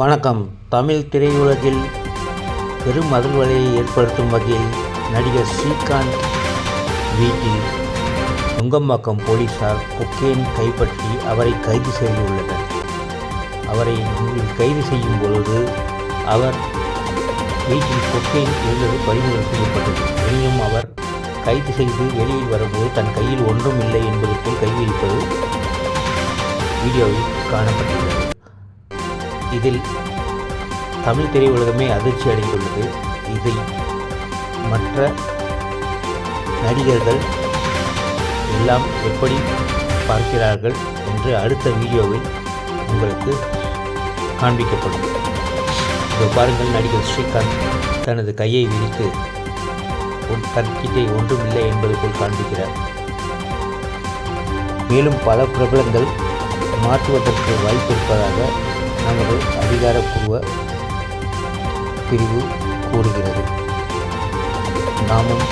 வணக்கம். தமிழ் திரையுலகில் பெரும் அதிர்வலையை ஏற்படுத்தும் வகையில் நடிகர் ஸ்ரீகாந்த் வீட்டில் நுங்கம்பாக்கம் போலீசார் கொக்கேன் கைப்பற்றி அவரை கைது செய்துள்ளனர். அவரை கைது செய்யும் பொழுது அவர் வீட்டில் கொக்கேன் இருந்தது பறிமுதல் செய்யப்பட்டது. எனினும் அவர் கைது செய்து வெளியில் வரும்போது தன் கையில் ஒன்றும் இல்லை என்பது போல் கைவிரிப்பது வீடியோவில் காணப்பட்டுள்ளது. இதில் தமிழ் திரையுலகமே அதிர்ச்சி அடைந்துள்ளது. இதை மற்ற நடிகர்கள் எல்லாம் எப்படி பார்க்கிறார்கள் என்று அடுத்த வீடியோவில் உங்களுக்கு காண்பிக்கப்படும். இதோ பாருங்கள் நடிகர் ஸ்ரீகாந்த் தனது கையை விரித்து தன் தன்கிட்டே ஒன்றுமில்லை என்பது போல் காண்பிக்கிறார். மேலும் பல பிரபலங்கள் மாற்றுவதற்கு வாய்ப்பு இருப்பதாக நமது அதிகாரப்பூர்வ பிரிவு கூறுகிறது. நாமும்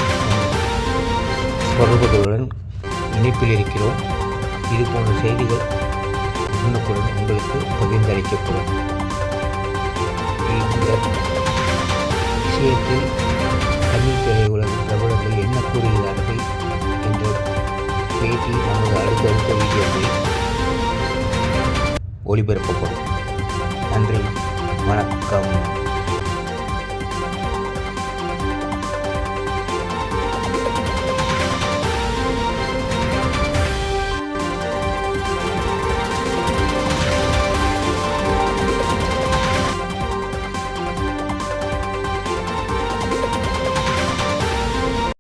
தொடர்புகளுடன் இணைப்பில் இருக்கிறோம் இது போன்ற செய்திகள் உடனுக்குடன் உங்களுக்கு பகிர்ந்தளிக்கப்படும். இந்த விஷயத்தில் தமிழ் திரையுலக பிரபலங்கள் என்ன கூறுகிறார்கள் என்ற பேட்டி நமது அடுத்தடுத்த வீடியோவில் ஒளிபரப்பப்படும் நன்றி. வணக்கம்.